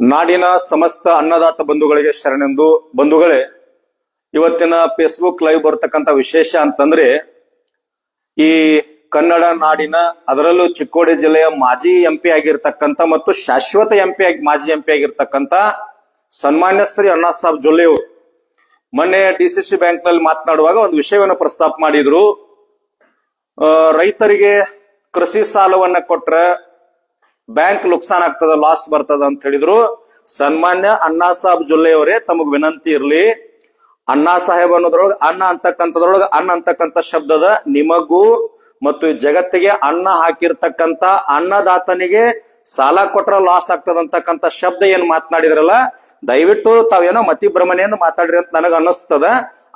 ನಾಡಿನ ಸಮಸ್ತ ಅನ್ನದಾತ ಬಂಧುಗಳಿಗೆ ಶರಣೆಂದು ಬಂಧುಗಳೇ, ಇವತ್ತಿನ ಫೇಸ್ಬುಕ್ ಲೈವ್ ಬರ್ತಕ್ಕಂಥ ವಿಶೇಷ ಅಂತಂದ್ರೆ, ಈ ಕನ್ನಡ ನಾಡಿನ ಅದರಲ್ಲೂ ಚಿಕ್ಕೋಡಿ ಜಿಲ್ಲೆಯ ಮಾಜಿ ಎಂಪಿ ಆಗಿರ್ತಕ್ಕಂಥ ಮತ್ತು ಶಾಶ್ವತ ಎಂಪಿ ಆಗಿ, ಮಾಜಿ ಎಂಪಿ ಆಗಿರ್ತಕ್ಕಂಥ ಸನ್ಮಾನ್ಯ ಶ್ರೀ ಅಣ್ಣಾ ಸಾಬ್ ಜೊಲ್ಲೆ ಅವರು ಮೊನ್ನೆ ಡಿ ಸಿ ಸಿ ಬ್ಯಾಂಕ್ನಲ್ಲಿ ಮಾತನಾಡುವಾಗ ಒಂದು ವಿಷಯವನ್ನು ಪ್ರಸ್ತಾಪ ಮಾಡಿದ್ರು. ರೈತರಿಗೆ ಕೃಷಿ ಸಾಲವನ್ನ ಕೊಟ್ರೆ ಬ್ಯಾಂಕ್ ನುಕ್ಸಾನ್ ಆಗ್ತದ ಲಾಸ್ ಬರ್ತದ ಅಂತ ಹೇಳಿದ್ರು. ಸನ್ಮಾನ್ಯ ಅಣ್ಣಾ ಸಾಹೇಬ್ ಜೊಲ್ಲೆ ಅವರೇ, ತಮಗ್ ವಿನಂತಿ ಇರ್ಲಿ. ಅಣ್ಣಾ ಸಾಹೇಬ್ ಅನ್ನೋದ್ರೊಳಗ ಅಣ್ಣ ಅಂತಕ್ಕಂಥದ್ರೊಳಗ ಅಣ್ಣ ಅಂತಕ್ಕಂಥ ಶಬ್ದದ ನಿಮಗೂ ಮತ್ತು ಜಗತ್ತಿಗೆ ಅಣ್ಣ ಹಾಕಿರ್ತಕ್ಕಂತ ಅನ್ನದಾತನಿಗೆ ಸಾಲ ಕೊಟ್ರ ಲಾಸ್ ಆಗ್ತದಂತಕ್ಕಂತ ಶಬ್ದ ಏನ್ ಮಾತನಾಡಿದ್ರಲ್ಲ, ದಯವಿಟ್ಟು ತಾವೇನೋ ಮತಿ ಭ್ರಮಣೆಯಿಂದ ಮಾತಾಡ್ರಿ ಅಂತ ನನಗ ಅನ್ನಿಸ್ತದ.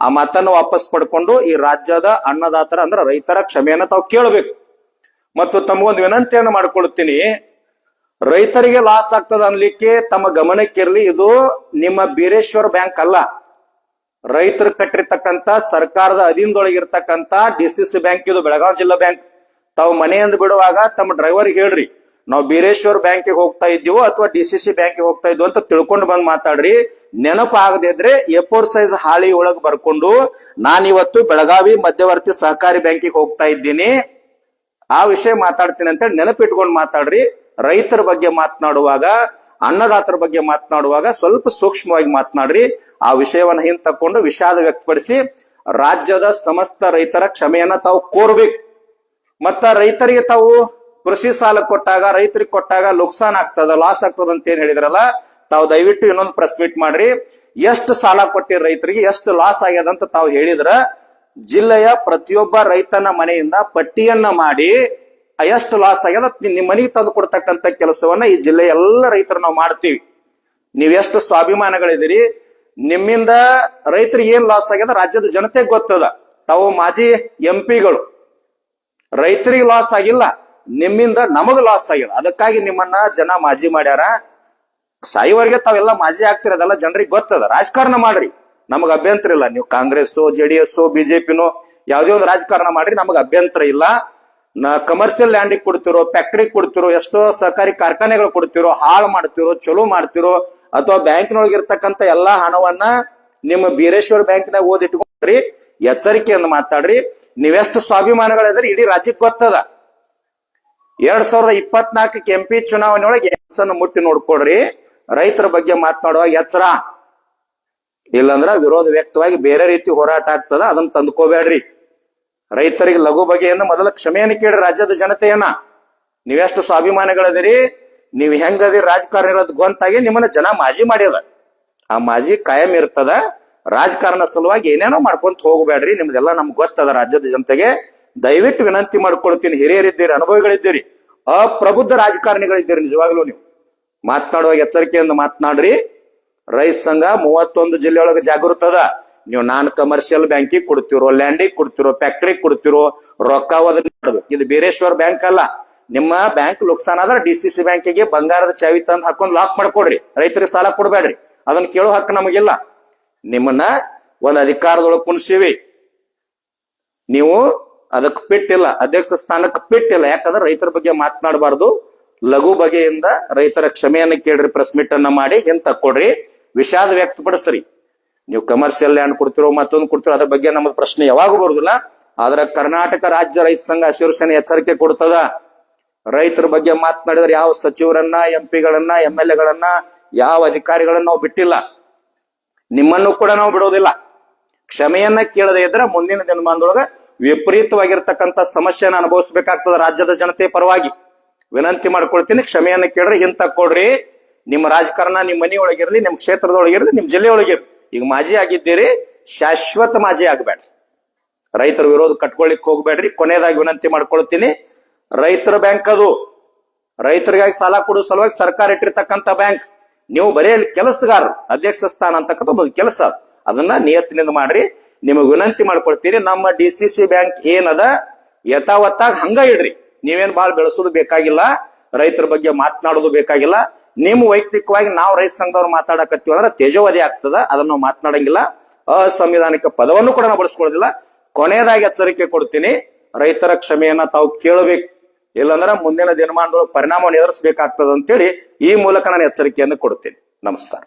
ಆ ಮಾತನ್ನು ವಾಪಸ್ ಪಡ್ಕೊಂಡು ಈ ರಾಜ್ಯದ ಅನ್ನದಾತರ ಅಂದ್ರ ರೈತರ ಕ್ಷಮೆಯನ್ನ ತಾವು ಕೇಳಬೇಕು. ಮತ್ತು ತಮಗೊಂದು ವಿನಂತಿಯನ್ನು ಮಾಡ್ಕೊಳ್ತೀನಿ. ರೈತರಿಗೆ ಲಾಸ್ ಆಗ್ತದ ಅನ್ಲಿಕ್ಕೆ ತಮ್ಮ ಗಮನಕ್ಕಿರಲಿ ಇದು ನಿಮ್ಮ ಬೀರೇಶ್ವರ ಬ್ಯಾಂಕ್ ಅಲ್ಲ. ರೈತರು ಕಟ್ಟಿರ್ತಕ್ಕಂತ ಸರ್ಕಾರದ ಅಧೀನದೊಳಗಿರ್ತಕ್ಕಂತ ಡಿ ಸಿ ಸಿ ಬ್ಯಾಂಕ್ ಇದು ಬೆಳಗಾವಿ ಜಿಲ್ಲಾ ಬ್ಯಾಂಕ್ ತಾವು ಮನೆಯಿಂದ ಬಿಡುವಾಗ ತಮ್ಮ ಡ್ರೈವರ್ ಹೇಳ್ರಿ, ನಾವು ಬೀರೇಶ್ವರ ಬ್ಯಾಂಕಿಗೆ ಹೋಗ್ತಾ ಇದ್ದೀವೋ ಅಥವಾ ಡಿ ಸಿ ಸಿ ಬ್ಯಾಂಕಿಗೆ ಹೋಗ್ತಾ ಇದ್ವು ಅಂತ ತಿಳ್ಕೊಂಡು ಬಂದ್ ಮಾತಾಡ್ರಿ. ನೆನಪು ಆಗದಿದ್ರೆ ಎಪೋರ್ ಸೈಜ್ ಹಾಳಿ ಒಳಗ್ ಬರ್ಕೊಂಡು ನಾನಿವತ್ತು ಬೆಳಗಾವಿ ಮಧ್ಯವರ್ತಿ ಸಹಕಾರಿ ಬ್ಯಾಂಕಿಗೆ ಹೋಗ್ತಾ ಇದ್ದೀನಿ. ಆ ವಿಷಯ ಮಾತಾಡ್ತೀನಿ ಅಂತೇಳಿ ನೆನಪಿಟ್ಕೊಂಡು ಮಾತಾಡ್ರಿ. ರೈತರ ಬಗ್ಗೆ ಮಾತನಾಡುವಾಗ, ಅನ್ನದಾತರ ಬಗ್ಗೆ ಮಾತನಾಡುವಾಗ ಸ್ವಲ್ಪ ಸೂಕ್ಷ್ಮವಾಗಿ ಮಾತನಾಡ್ರಿ. ಆ ವಿಷಯವನ್ನ ಹಿಂತಕೊಂಡು ವಿಷಾದ ವ್ಯಕ್ತಪಡಿಸಿ ರಾಜ್ಯದ ಸಮಸ್ತ ರೈತರ ಕ್ಷಮೆಯನ್ನ ತಾವು ಕೋರ್ಬೇಕು. ಮತ್ತ ರೈತರಿಗೆ ತಾವು ಕೃಷಿ ಸಾಲ ಕೊಟ್ಟಾಗ, ರೈತರಿಗೆ ಕೊಟ್ಟಾಗ ನುಕ್ಸಾನ್ ಆಗ್ತದ ಲಾಸ್ ಆಗ್ತದ ಅಂತ ಏನ್ ಹೇಳಿದ್ರಲ್ಲ, ತಾವು ದಯವಿಟ್ಟು ಇನ್ನೊಂದು ಪ್ರೆಸ್ ಮೀಟ್ ಮಾಡ್ರಿ. ಎಷ್ಟು ಸಾಲ ಕೊಟ್ಟಿರಿ ರೈತರಿಗೆ, ಎಷ್ಟು ಲಾಸ್ ಆಗ್ಯದ ಅಂತ ತಾವು ಹೇಳಿದ್ರ, ಜಿಲ್ಲೆಯ ಪ್ರತಿಯೊಬ್ಬ ರೈತನ ಮನೆಯಿಂದ ಪಟ್ಟಿಯನ್ನ ಮಾಡಿ ಎಷ್ಟು ಲಾಸ್ ಆಗ್ಯದ. ನಿಮ್ಮ ಮನೆಗೆ ತಂದು ಕೊಡ್ತಕ್ಕಂಥ ಕೆಲಸವನ್ನ ಈ ಜಿಲ್ಲೆಯ ಎಲ್ಲ ರೈತರು ನಾವು ಮಾಡ್ತೀವಿ. ನೀವೆಷ್ಟು ಸ್ವಾಭಿಮಾನಗಳಿದ್ದೀರಿ, ನಿಮ್ಮಿಂದ ರೈತರಿಗೆ ಏನ್ ಲಾಸ್ ಆಗ್ಯದ, ರಾಜ್ಯದ ಜನತೆಗೆ ಗೊತ್ತದ. ತಾವು ಮಾಜಿ ಎಂ ಪಿಗಳು ರೈತರಿಗೆ ಲಾಸ್ ಆಗಿಲ್ಲ, ನಿಮ್ಮಿಂದ ನಮಗ್ ಲಾಸ್ ಆಗಿಲ್ಲ. ಅದಕ್ಕಾಗಿ ನಿಮ್ಮನ್ನ ಜನ ಮಾಜಿ ಮಾಡ್ಯಾರ. ಸಾಯುವರೆಗೆ ತಾವೆಲ್ಲ ಮಾಜಿ ಆಗ್ತಿರೋದಲ್ಲ ಜನರಿಗೆ ಗೊತ್ತದ. ರಾಜಕಾರಣ ಮಾಡ್ರಿ. ನಮಗ ಅಭ್ಯಂತರ ಇಲ್ಲ. ನೀವು ಕಾಂಗ್ರೆಸ್ ಜೆಡಿಎಸ್ ಬಿಜೆಪಿನೋ ಯಾವ್ದೇ ಒಂದು ರಾಜಕಾರಣ ಮಾಡ್ರಿ, ನಮಗ್ ಅಭ್ಯಂತರ ಇಲ್ಲ. ಕಮರ್ಷಿಯಲ್ ಲ್ಯಾಂಡಿಗೆ ಕೊಡ್ತಿರೋ ಫ್ಯಾಕ್ಟ್ರಿ ಕೊಡ್ತಿರೋ, ಎಷ್ಟೋ ಸಹಕಾರಿ ಕಾರ್ಖಾನೆಗಳು ಕೊಡ್ತಿರೋ, ಹಾಳು ಮಾಡ್ತಿರೋ, ಚಲೋ ಮಾಡ್ತಿರೋ, ಅಥವಾ ಬ್ಯಾಂಕ್ನೊಳಗೆ ಇರ್ತಕ್ಕಂತ ಎಲ್ಲಾ ಹಣವನ್ನ ನಿಮ್ಮ ಬೀರೇಶ್ವರ ಬ್ಯಾಂಕ್ನಾಗ ಓದಿಟ್ಕೊಂಡ್ರಿ ಎಚ್ಚರಿಕೆಯನ್ನು ಮಾತಾಡ್ರಿ. ನೀವೆಷ್ಟು ಸ್ವಾಭಿಮಾನಗಳಿದ್ರೆ, ಇಡೀ ರಾಜ್ಯಕ್ಕೆ ಗೊತ್ತದ. ಎರಡ್ ಸಾವಿರದ ಇಪ್ಪತ್ನಾಲ್ಕಕ್ಕೆ ಎಂ ಪಿ ಚುನಾವಣೆ ಒಳಗೆ ಎಸ್ಸನ್ನು ಮುಟ್ಟಿ ನೋಡ್ಕೊಡ್ರಿ ರೈತರ ಬಗ್ಗೆ ಮಾತನಾಡುವಾಗ ಎಚ್ಚರ. ಇಲ್ಲಂದ್ರ ವಿರೋಧ ವ್ಯಕ್ತವಾಗಿ ಬೇರೆ ರೀತಿ ಹೋರಾಟ ಆಗ್ತದ, ಅದನ್ನ ತಂದ್ಕೋಬೇಡ್ರಿ. ರೈತರಿಗೆ ಲಘು ಬಗೆಯನ್ನು ಮೊದಲ ಕ್ಷಮೆಯನ್ನು ಕೇಳಿ ರಾಜ್ಯದ ಜನತೆಯನ್ನ. ನೀವೆಷ್ಟು ಸ್ವಾಭಿಮಾನಿಗಳದಿರಿ, ನೀವು ಹೆಂಗದಿರಿ ರಾಜಕಾರಣಿಗಳದ್ ಗೊಂತಾಗಿ ನಿಮ್ಮನ್ನ ಜನ ಮಾಜಿ ಮಾಡ್ಯದ ಆ ಮಾಜಿ ಕಾಯಂ ಇರ್ತದ, ರಾಜಕಾರಣ ಸಲುವಾಗಿ ಏನೇನೋ ಮಾಡ್ಕೊಂತ ಹೋಗಬೇಡ್ರಿ, ನಿಮ್ದೆಲ್ಲ ನಮ್ಗೆ ಗೊತ್ತದ ರಾಜ್ಯದ ಜನತೆಗೆ. ದಯವಿಟ್ಟು ವಿನಂತಿ ಮಾಡ್ಕೊಳ್ತೀನಿ, ಹಿರಿಯರಿದ್ದೀರಿ, ಅನುಭವಿಗಳಿದ್ದೀರಿ, ಅಪ್ರಬುದ್ಧ ರಾಜಕಾರಣಿಗಳಿದ್ದೀರಿ ನಿಜವಾಗ್ಲೂ ನೀವು. ಮಾತನಾಡುವಾಗ ಎಚ್ಚರಿಕೆಯಿಂದ ಮಾತನಾಡ್ರಿ. ರೈತ ಸಂಘ ಮೂವತ್ತೊಂದು ಜಿಲ್ಲೆಯೊಳಗೆ ಜಾಗೃತದ. ನೀವು ನಾನ್ ಕಮರ್ಷಿಯಲ್ ಬ್ಯಾಂಕಿಗೆ ಕೊಡ್ತಿರೋ ಲ್ಯಾಂಡಿಗೆ ಕೊಡ್ತಿರೋ ಫ್ಯಾಕ್ಟ್ರಿಗೆ ಕೊಡ್ತಿರೋ ರೊಕ್ಕ ಅದನ್ನ ಇದು ಬೀರೇಶ್ವರ್ ಬ್ಯಾಂಕ್ ಅಲ್ಲ. ನಿಮ್ಮ ಬ್ಯಾಂಕ್ ನುಕ್ಸಾನ್ ಆದ್ರೆ ಡಿ ಸಿ ಸಿ ಬ್ಯಾಂಕಿಗೆ ಬಂಗಾರದ ಚಾವಿ ತಂದು ಹಾಕೊಂಡ್ ಲಾಕ್ ಮಾಡ್ಕೊಡ್ರಿ. ರೈತರಿಗೆ ಸಾಲ ಕೊಡ್ಬೇಡ್ರಿ. ಅದನ್ನ ಕೇಳೋ ಹಕ್ಕು ನಮಗಿಲ್ಲ. ನಿಮ್ಮನ್ನ ಒಂದ್ ಅಧಿಕಾರದೊಳಗೆ ಕುಣಿಸಿವಿ. ನೀವು ಅದಕ್ಕೆ ಪಿಟ್ಟಿಲ್ಲ ಅಧ್ಯಕ್ಷ ಸ್ಥಾನಕ್ಕೆ ಪಿಟ್ಟಿಲ್ಲ ಯಾಕಂದ್ರೆ ರೈತರ ಬಗ್ಗೆ ಮಾತನಾಡಬಾರ್ದು. ಲಘು ಬಗೆಯಿಂದ ರೈತರ ಕ್ಷಮೆಯನ್ನು ಕೇಳ್ರಿ ಪ್ರೆಸ್ ಮೀಟ್ ಅನ್ನ ಮಾಡಿ ಹಿಂತ ಕೊಡ್ರಿ ವಿಷಾದ ವ್ಯಕ್ತಪಡಿಸ್ರಿ. ನೀವು ಕಮರ್ಷಿಯಲ್ ಲ್ಯಾಂಡ್ ಕೊಡ್ತಿರೋ ಮತ್ತೊಂದು ಕೊಡ್ತಿರೋ ಅದ್ರ ಬಗ್ಗೆ ನಮ್ದು ಪ್ರಶ್ನೆ ಯಾವಾಗೂ ಬರುದಿಲ್ಲ. ಆದ್ರೆ ಕರ್ನಾಟಕ ರಾಜ್ಯ ರೈತ ಸಂಘ ಶಿವಸೇನೆ ಎಚ್ಚರಿಕೆ ಕೊಡ್ತದ. ರೈತರ ಬಗ್ಗೆ ಮಾತನಾಡಿದ್ರೆ ಯಾವ ಸಚಿವರನ್ನ ಎಂ ಪಿಗಳನ್ನ ಎಂ ಎಲ್ ಎಗಳನ್ನ ಯಾವ ಅಧಿಕಾರಿಗಳನ್ನ ನಾವು ಬಿಟ್ಟಿಲ್ಲ. ನಿಮ್ಮನ್ನು ಕೂಡ ನಾವು ಬಿಡೋದಿಲ್ಲ. ಕ್ಷಮೆಯನ್ನ ಕೇಳದೆ ಇದ್ರೆ ಮುಂದಿನ ದಿನಮಾನದೊಳಗ ವಿಪರೀತವಾಗಿರ್ತಕ್ಕಂಥ ಸಮಸ್ಯೆನ ಅನುಭವಿಸಬೇಕಾಗ್ತದೆ ರಾಜ್ಯದ ಜನತೆ ಪರವಾಗಿ. ವಿನಂತಿ ಮಾಡ್ಕೊಳ್ತೀನಿ, ಕ್ಷಮೆಯನ್ನ ಕೇಳ್ರಿ ಹಿಂತ ಕೊಡ್ರಿ. ನಿಮ್ಮ ರಾಜಕಾರಣ ನಿಮ್ಮ ಮನೆಯೊಳಗಿರ್ಲಿ, ನಿಮ್ಮ ಕ್ಷೇತ್ರದೊಳಗಿರ್ಲಿ, ನಿಮ್ಮ ಜಿಲ್ಲೆಯೊಳಗಿರ್ಲಿ. ಈಗ ಮಾಜಿ ಆಗಿದ್ದೀರಿ, ಶಾಶ್ವತ ಮಾಜಿ ಆಗ್ಬೇಡ್ರಿ. ರೈತರ ವಿರೋಧ ಕಟ್ಕೊಳ್ಳಿಕ್ ಹೋಗ್ಬೇಡ್ರಿ, ಕೊನೆಯದಾಗಿ ವಿನಂತಿ ಮಾಡ್ಕೊಳ್ತೀನಿ. ರೈತರ ಬ್ಯಾಂಕ್ ಅದು. ರೈತರಿಗಾಗಿ ಸಾಲ ಕೊಡೋ ಸಲುವಾಗಿ ಸರ್ಕಾರ ಇಟ್ಟಿರ್ತಕ್ಕಂಥ ಬ್ಯಾಂಕ್. ನೀವು ಬರೀ ಅಲ್ಲಿ ಕೆಲಸಗಾರರು ಅಧ್ಯಕ್ಷ ಸ್ಥಾನ ಅಂತಕ್ಕಂಥ ಒಂದು ಕೆಲಸ. ಅದು. ಅದನ್ನ ನಿಯತ್ತಿನಿಂದ ಮಾಡ್ರಿ. ನಿಮಗೆ ವಿನಂತಿ ಮಾಡ್ಕೊಳ್ತೀರಿ ನಮ್ಮ ಡಿ ಸಿ ಸಿ ಬ್ಯಾಂಕ್ ಏನದ? ಯಥಾವತ್ತಾಗಿ ಹಂಗ ಇಡ್ರಿ. ನೀವೇನ್ ಬಾಳ್ ಬೆಳೆಸೋದು ಬೇಕಾಗಿಲ್ಲ. ರೈತರ ಬಗ್ಗೆ ಮಾತನಾಡೋದು ಬೇಕಾಗಿಲ್ಲ. ನಿಮ್ಮ ವೈಯಕ್ತಿಕವಾಗಿ ನಾವು ರೈತ ಸಂಘದವ್ರು ಮಾತಾಡಕತ್ತೀವಿ ಅಂದ್ರೆ ತೇಜೋವಧಿ ಆಗ್ತದ, ಅದನ್ನ ಮಾತನಾಡಂಗಿಲ್ಲ. ಅಸಂವಿಧಾನಿಕ ಪದವನ್ನು ಕೂಡ ನಾವು ಬಳಸ್ಕೊಳ್ಳೋದಿಲ್ಲ. ಕೊನೆಯದಾಗಿ ಎಚ್ಚರಿಕೆ ಕೊಡ್ತೀನಿ, ರೈತರ ಕ್ಷಮೆಯನ್ನ ತಾವು ಕೇಳಬೇಕು. ಇಲ್ಲಂದ್ರೆ ಮುಂದಿನ ದಿನಮಾನದೊಳಗೆ ಪರಿಣಾಮವನ್ನು ಎದುರಿಸಬೇಕಾಗ್ತದೆ ಅಂತೇಳಿ ಈ ಮೂಲಕ ನಾನು ಎಚ್ಚರಿಕೆಯನ್ನು ಕೊಡ್ತೀನಿ. ನಮಸ್ಕಾರ.